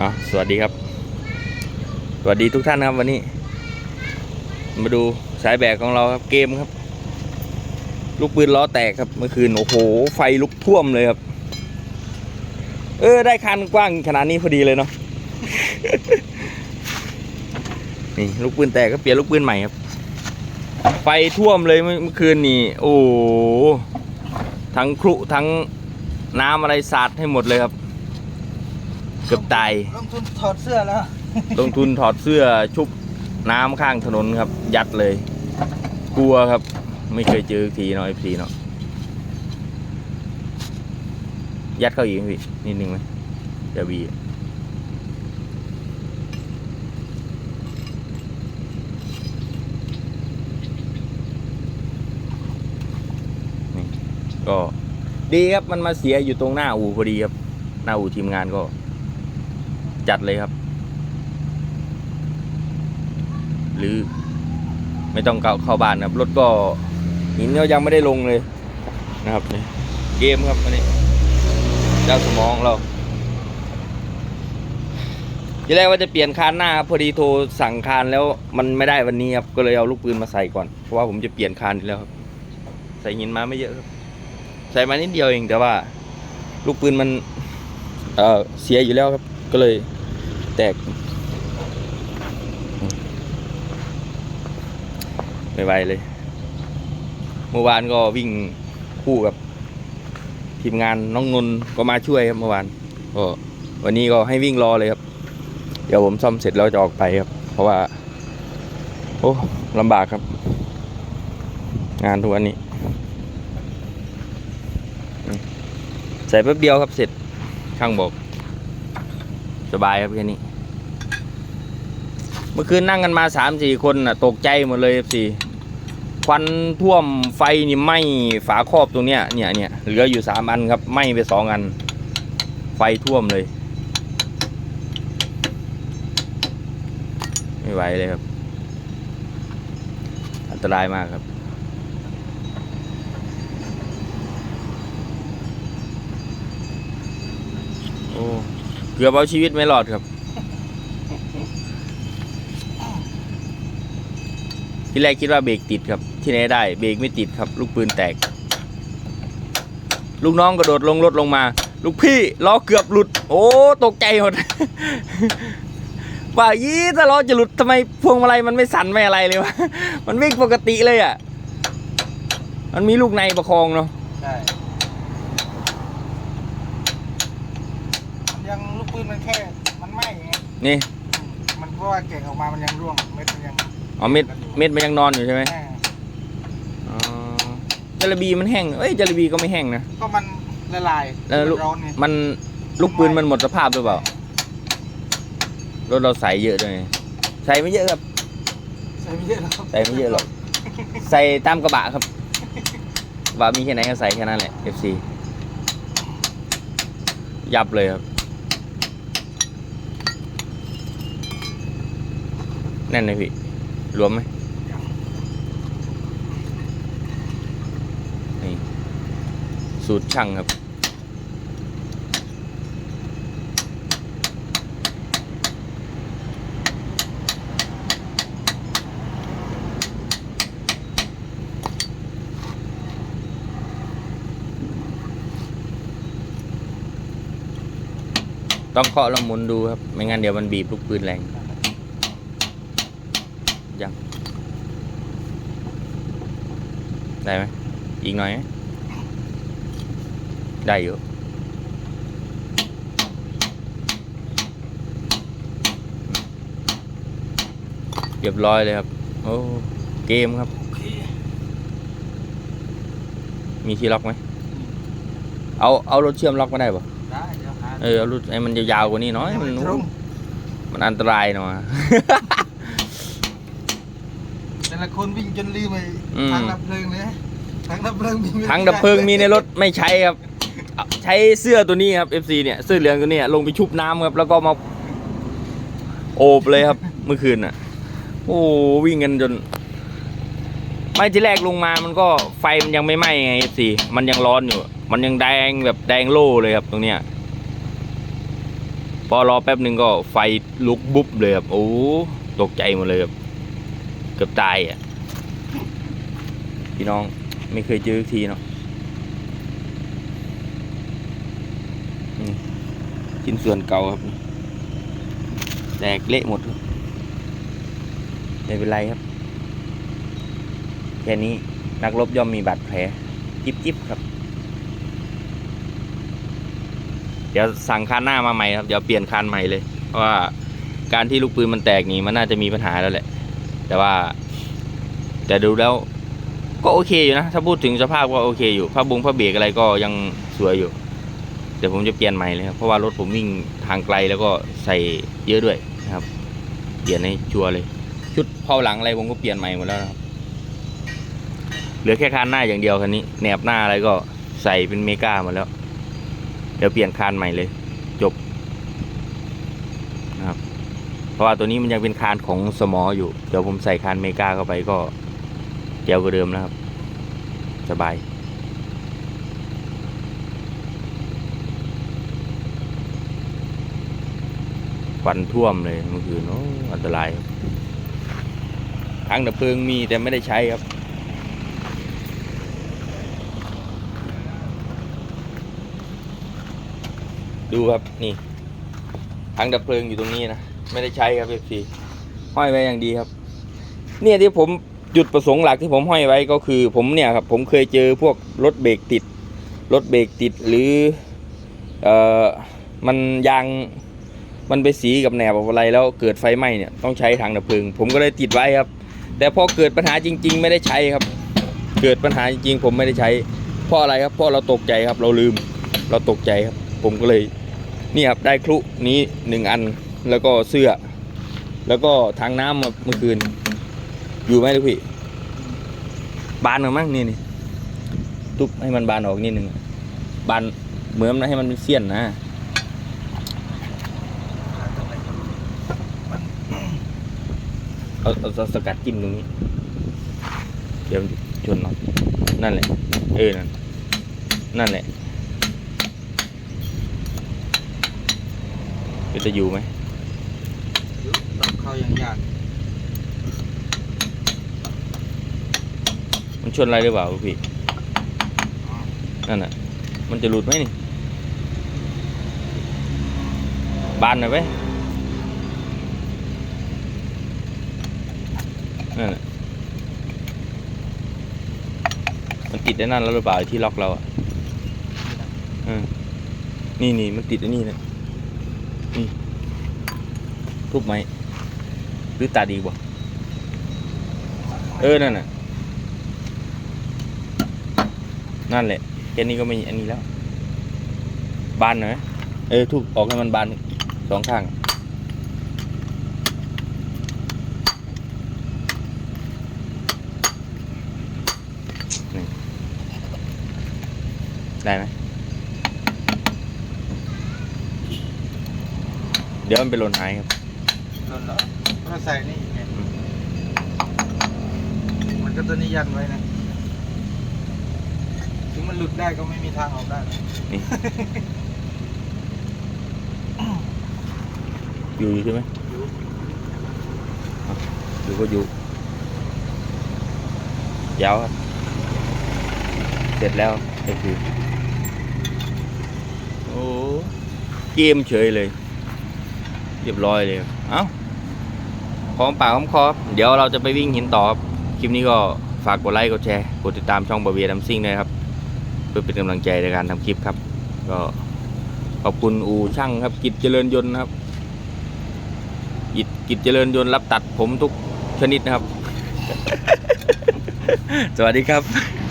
อะสวัสดีครับ สวัสดีทุกท่านครับวันนี้ มาดูสายแบกของเราครับเกมครับ ลูกปืนล้อแตกครับเมื่อคืนโอ้โห ไฟลุกท่วมเลยครับ เออได้คันกว้างขนาดนี้พอดีเลยเนาะนี่ลูกปืนแตกก็เปลี่ยนลูกปืนใหม่ครับ ไฟท่วมเลยเมื่อคืนนี่โอ้ทั้งครุทั้งน้ำอะไรสาดให้หมดเลยครับ กือบตาย ลงทุนถอดเสื้อแล้ว ลงทุนถอดเสื้อชุบน้ำข้างถนนครับ ยัดเลย กลัวครับ ไม่เคยเจอทีเนาะเอฟซีเนาะยัดเข้าอีกไหมพี่นิดนึงไหมเดี๋ยวบีนี่ก็ดีครับมันมาเสียอยู่ตรงหน้าอู่พอดีครับ หน้าอู่ทีมงานก็ จัดเลยครับ หรือไม่ต้องเข้าเข้าบ้านนะครับรถก็หินก็ยังไม่ได้ลงเลยนะครับนี่เกมครับอันนี้เจ้าสมองเราทีแรกว่าจะเปลี่ยนคานหน้าครับพอดีโทรสั่งคานแล้วมันไม่ได้วันนี้ครับก็เลยเอาลูกปืนมาใส่ก่อนเพราะว่าผมจะเปลี่ยนคานอีกแล้วครับ ใส่หินมาไม่เยอะครับ ใส่มานิดเดียวเองแต่ว่า ลูกปืนมันเออเสียอยู่แล้วครับ ก็เลยแตก ไม่ไหวเลย เมื่อวานก็วิ่งคู่กับ ทีมงานน้องนนก็มาช่วยครับเมื่อวานก็วันนี้ก็ให้วิ่งรอเลยครับ เดี๋ยวผมซ่อมเสร็จแล้วจะออกไปครับ เพราะว่า โอ้ลำบากครับ งานทุกวันนี้ ใส่แป๊บเดียวครับเสร็จช่างบอก สบายครับแค่นี้ เมื่อคืนนั่งกันมาสามสี่คนน่ะ ตกใจหมดเลยสี่ควันท่วมไฟนี่ไหม้ฝาครอบตรงเนี้ยเนี่ยเนี่ยเหลืออยู่สามอันครับไหม้ไปสองอัน ไฟท่วมเลย ไม่ไหวเลยครับ อันตรายมากครับโอ้ กือบเอาชีวิตไม่รอดครับ ที่แรกคิดว่าเบรกติดครับ ที่ไหนได้เบรกไม่ติดครับ ลูกปืนแตก ลูกน้องกระโดดลงรถลงมา ลูกพี่ล้อเกือบหลุด โอ้ตกใจหมดว่ายี่ถ้าล้อจะหลุดทำไมพวงมาลัยมันไม่สั่นไม่อะไรเลยวะมันวิ่งปกติเลยอะ มันมีลูกในประคองเนาะใช่ยังลูกปืนมันแค่ มันไหม้ไง นี่อืมมันเพราะว่าเก่งออกมามันยังร่วงเม็ดมันยังอ๋อเม็ดเม็ดมันยังนอนอยู่ใช่ไหมแห้งอ๋อจระบีมันแห้งเอ้ยจระบีก็ไม่แห้งนะก็มันละลายแล้วลูกมันร้อนไงมันลูกปืนมันหมดสภาพหรือเปล่ารถเราใส่เยอะด้วยใส่ไม่เยอะครับ ใส่ไม่เยอะหรอกใส่ไม่เยอะหรอก ใส่ตามกระบะครับกระบะมีแค่ไหนก็ใส่แค่นั้นแหละ FC ยับเลยครับ แน่นเลยพี่รวมไหมนี่สูตรช่างครับ ต้องเคาะแล้วหมุนดูครับ ไม่งั้นเดี๋ยวมันบีบลูกปืนแรงยัง ได้ไหมอีกหน่อยไหมได้อยู่เรียบร้อยเลยครับ โอ้ เกมครับโอเคมีที่ล็อกไหม เอา เอารถเชื่อมล็อกมาได้ปะได้เดี๋ยวหาเออ เอารถไอ้มันยาวๆกว่านี้หน้อย มันตรงมันอันตรายหน่อยแต่ ละคนวิ่งจนลืมไปอืม ทางดับเพลิงเลยทางดับเพลิงมีไม่ถังดับเพลิงมีในรถไม่ใช้ครับเอาใช้เสื้อตัวนี้ครับ FC เนี่ยเสื้อเหลืองตัวเนี้ยลงไปชุบน้ำครับ แล้วก็มาโอบเลยครับ เมื่อคืนน่ะ โอ้วิ่งกันจน ไม่ที่แรกลงมามันก็ไฟมันยังไม่ไหม้ไง FC มันยังร้อนอยู่ มันยังแดงแบบแดงโล่เลยครับตรงเนี้ยพอรอแป๊บหนึ่งก็ไฟลุกบุ๊บเลยครับโอ้ตกใจหมดเลยครับเกือบตายอะ พี่น้องไม่เคยเจอทีเนาะชิ้นส่วนเก่าครับ แตกเละหมดครับไม่เป็นไรครับ แค่นี้นักรบย่อมมีบาดแผล จิบจิบครับ เดี๋ยวสั่งคานหน้ามาใหม่ครับ เดี๋ยวเปลี่ยนคานใหม่เลย เพราะว่าการที่ลูกปืนมันแตกนี่มันน่าจะมีปัญหาแล้วแหละ แต่ว่า แต่ดูแล้วก็โอเคอยู่นะ ถ้าพูดถึงสภาพก็โอเคอยู่ผ้าบุงผ้าเบรกอะไรก็ยังสวยอยู่ เดี๋ยวผมจะเปลี่ยนใหม่เลยครับ เพราะว่ารถผมวิ่งทางไกลแล้วก็ใส่เยอะด้วยนะครับ เปลี่ยนให้ชัวร์เลย ชุดเผาหลังอะไรผมก็เปลี่ยนใหม่หมดแล้วครับ เหลือแค่คานหน้าอย่างเดียวคันนี้แหนบหน้าอะไรก็ใส่เป็นเมกาหมดแล้ว เดี๋ยวเปลี่ยนคานใหม่เลย จบ ราะว่าตัวนี้มันยังเป็นคานของสมออยู่ เดี๋ยวผมใส่คานเมกาเข้าไปก็เจียวกว่าเดิมแล้วครับ สบาย ควันท่วมเลยเมื่อคืนโอ้อันตรายครับถังดับเพลิงมีแต่ไม่ได้ใช้ครับดูครับนี่ถังดับเพลิงอยู่ตรงนี้นะ ไม่ได้ใช้ครับเอฟซีห้อยไว้อย่างดีครับ เนี่ยที่ผมจุดประสงค์หลักที่ผมห้อยไว้ก็คือ ผมเนี่ยครับผมเคยเจอพวกรถเบรกติดรถเบรกติดหรือเอ่อมันยางมันไปสีกับแหนบอะไรแล้วเกิดไฟไหม้เนี่ยต้องใช้ถังดับเพลิง ผมก็เลยติดไว้ครับ แต่พอเกิดปัญหาจริง ๆ ไม่ได้ใช้ครับ เกิดปัญหาจริง ๆ ผมไม่ได้ใช้เพราะอะไรครับเพราะเราตกใจครับ เราลืมเราตกใจครับ ผมก็เลยนี่ครับได้ครุนี้หนึ่งอัน แล้วก็เสื้อ แล้วก็ทางน้ำมาเมื่อคืน อยู่ไหมลูกพี่ บานหรือมั้งนี่นี่ทุบให้มันบานออกนิดนึงบานเหมือนให้มันเป็นเสี้ยนนะเอาเอาสกัดจิ้มตรงนี้ เดี๋ยวมันชนเนาะนั่นแหละ เออ นั่น นั่นแหละจะอยู่ไหม เข้าอย่างยากมันชนอะไรหรือเปล่าพี่นั่นน่ะ มันจะหลุดไหมนี่ บานหน่อยไหมนั่นน่ะมันติดไอ้นั่นแล้วหรือเปล่าที่ล็อกเราอะนี่นี่มันติดอ้นี่นะนี่ทุบไหม รือตาดีบ่เออนั่นน่ะนั่นแหละแค่นี้ก็ไม่อันนี้แล้ว บานหน่อยเออทุกออกให้มันบานสองข้างได้ไหมเดี๋ยวมันเป็นหล่นหายครับโดนแล้ว ก็ใส่นี่ไงมันก็ตัวนี้ยันไว้นะ ถึงมันหลุดได้ก็ไม่มีทางออกได้หรอกนี่ อยู่อยู่ใช่ไหมอะอยู่ก็อยู่ยาวครับเสร็จแล้วก็คือโอ้เกมเฉยเลย เรียบร้อยเลยครับเอ้าพร้ อมปากพร้อมคอครับเดี๋ยวเราจะไปวิ่งหินต่อครับคลิปนี้ก็ฝากกดไลค์กดแชร์กดติดตามช่องบาเวียดัมซิ่งด้วยนะครับ เพื่อเป็นกำลังใจในการทำคลิปครับ ก็ขอบคุณอูช่างครับกิจเจริญยนต์นะครับกิจกิจเจริญยนต์รับตัดผมทุกชนิดนะครับ สวัสดีครับ